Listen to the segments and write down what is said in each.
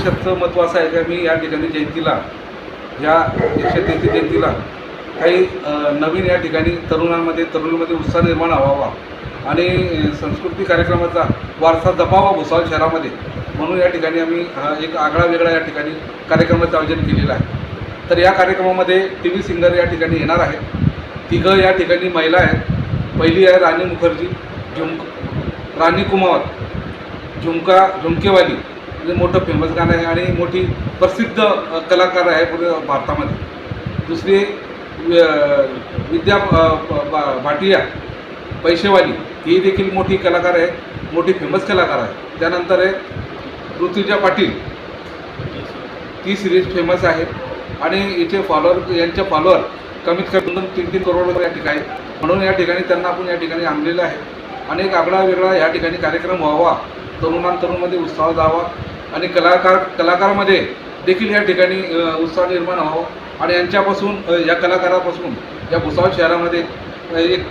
लक्षातचं महत्त्व असं आहे का? मी या ठिकाणी जयंतीला या एकशे तेहतीस जयंतीला काही नवीन या ठिकाणी तरुणांमध्ये तरुणांमध्ये उत्साह निर्माण व्हावा आणि संस्कृती कार्यक्रमाचा वारसा जपावा भुसावळ शहरामध्ये. म्हणून या ठिकाणी आम्ही हा एक आगळा वेगळा या ठिकाणी कार्यक्रमाचं आयोजन केलेलं आहे. तर या कार्यक्रमामध्ये टी व्ही सिंगर या ठिकाणी येणार आहे तिघं या ठिकाणी महिला आहेत. पहिली आहे राणी मुखर्जी झुमक राणी कुमावत झुमका झुमकेवाली. म्हणजे मोठं फेमस गाणं आहे आणि मोठी प्रसिद्ध कलाकार आहे पूर्ण भारतामध्ये. दुसरी विद्या प- भाटिया पैसेवाली ही देखील मोठी कलाकार आहे मोठी फेमस कलाकार आहे. त्यानंतर आहे ऋतुजा पाटील ती सिरीज फेमस आहे. आणि इथे फॉलोअर यांच्या फॉलोअर कमीत कमी दोन तीन तीन करोड या ठिकाणी. आहेत. म्हणून या ठिकाणी त्यांना आपण या ठिकाणी आणलेलं आहे. आणि एक आगळा वेगळा या ठिकाणी कार्यक्रम व्हावा तरुणां तरुणमध्ये उत्साह जावा. आणि कलाकार कलाकारामध्ये देखील या ठिकाणी उत्साह निर्माण व्हावा. आणि यांच्यापासून या कलाकारापासून या भुसावळ शहरामध्ये एक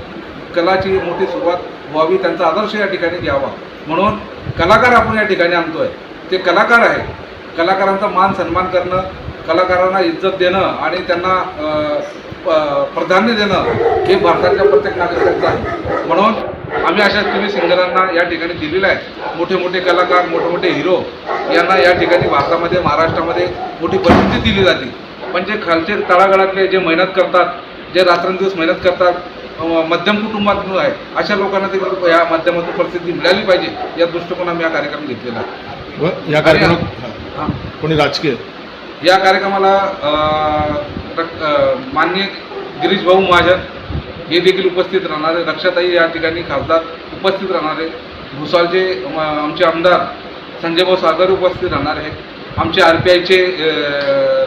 कलाची मोठी सुरुवात व्हावी त्यांचा आदर्श या ठिकाणी घ्यावा. म्हणून कलाकार आपण या ठिकाणी आणतो आहे ते कलाकार आहे कलाकारांचा मान सन्मान करणं कलाकारांना इज्जत देणं आणि त्यांना प- प्राधान्य देणं हे भारताच्या प्रत्येक नागरिकांचं आहे. म्हणून आम्ही अशा टी सिंगरांना या ठिकाणी दिलेलं आहे. मोठे मोठे कलाकार मोठे मोठे हिरो यांना या ठिकाणी भारतामध्ये महाराष्ट्रामध्ये मोठी प्रसिद्धी दिली जाते. पण जे खालचे तळागाळातले जे मेहनत करतात जे रात्रंदिवस मेहनत करतात मध्यम कुटुंबातून आहे अशा लोकांना ते या माध्यमातून प्रसिद्धी मिळाली पाहिजे या दृष्टिकोन आम्ही हा कार्यक्रम घेतलेला आहे. या कार्यक्रमात हां. कोणी राजकीय? या कार्यक्रमाला माननीय गिरीश भाऊ महाजन हे देखील उपस्थित राहणार आहे. रक्षाताई या ठिकाणी खासदार उपस्थित राहणार आहे. भुसावळचे आमचे आमदार संजय भाऊ सागर उपस्थित राहणार आहे. आमचे आर पी आयचे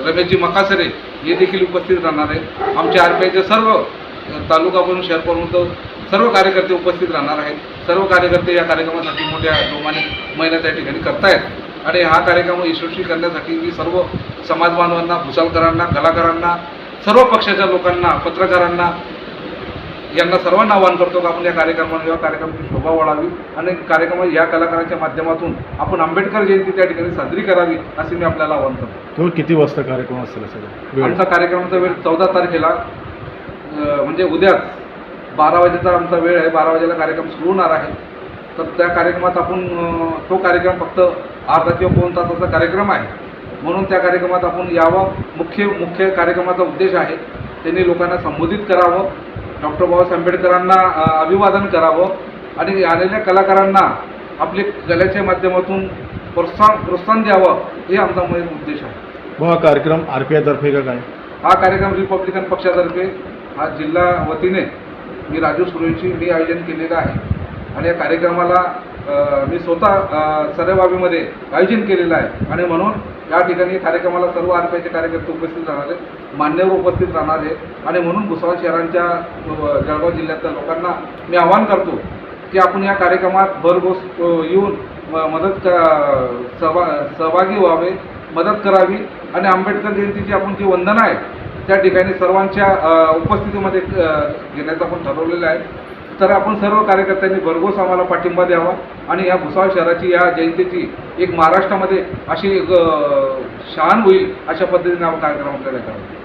रमेशजी मकासरे हे देखील उपस्थित राहणार आहे. आमचे आर पी आयचे सर्व तालुका म्हणून शहर प्रमुख सर्व कार्यकर्ते उपस्थित राहणार आहेत. सर्व कार्यकर्ते या कार्यक्रमासाठी मोठ्या जोमाने मेहनत या ठिकाणी करतायत. आणि हा कार्यक्रम यशस्वी करण्यासाठी मी सर्व समाज बांधवांना कलाकारांना सर्व पक्षाच्या लोकांना पत्रकारांना यांना सर्वांना आवाहन करतो की आपण या कार्यक्रमाने या कार्यक्रमाची शोभा वाढावी आणि कार्यक्रम या कलाकारांच्या माध्यमातून आपण आंबेडकर जयंती त्या ठिकाणी साजरी करावी असे मी आपल्याला आवाहन करतो. केवळ किती वाजता कार्यक्रम असेल सगळं आमचा कार्यक्रमाचा वेळ चौदा तारखेला म्हणजे उद्याच बारा वाजेचा आमचा वेळ आहे. बारा वाजेला कार्यक्रम सुरू होणार आहे. तर त्या कार्यक्रमात आपण तो कार्यक्रम फक्त अर्धा किंवा दोन तासाचा कार्यक्रम आहे. म्हणून त्या कार्यक्रमात आपण यावं. मुख्य मुख्य कार्यक्रमाचा उद्देश आहे. त्यांनी लोकांना संबोधित करावं. डॉक्टर बाबासाहेब आंबेडकरांना अभिवादन करावं आणि आलेल्या कलाकारांना आपले कलेच्या माध्यमातून प्रोत्साहन प्रोत्साहन द्यावं हे आमचा मुख्य उद्देश आहे. व हा कार्यक्रम आर पी आयतर्फे का काय? हा कार्यक्रम रिपब्लिकन पक्षातर्फे हा जिल्हा वतीने मी राजू सुरेशी मी आयोजन केलेलं आहे. आणि या कार्यक्रमाला मी स्वतः अ, सरेबाबीमध्ये आयोजन केलेलं आहे. आणि म्हणून या ठिकाणी कार्यक्रमाला सर्व आर पी आयचे कार्यकर्ते उपस्थित राहणार आहेत मान्यवर उपस्थित राहणार आहे आणि म्हणून भुसावळ शहरांच्या जळगाव जिल्ह्यातल्या लोकांना मी आवाहन करतो की आपण या कार्यक्रमात भरघोस येऊन मदत क सहभा सहभागी व्हावे मदत करावी. आणि आंबेडकर जयंतीची आपण जी वंदना आहे त्या ठिकाणी सर्वांच्या उपस्थितीमध्ये घेण्याचं आपण ठरवलेलं आहे. तर आपण सर्व कार्यकर्त्यांनी भरघोस आम्हाला पाठिंबा द्यावा आणि या भुसावळ शहराची या जयंतीची एक महाराष्ट्रामध्ये अशी एक, शान होईल अशा पद्धतीने आपण कार्यक्रम आपल्याला करावा.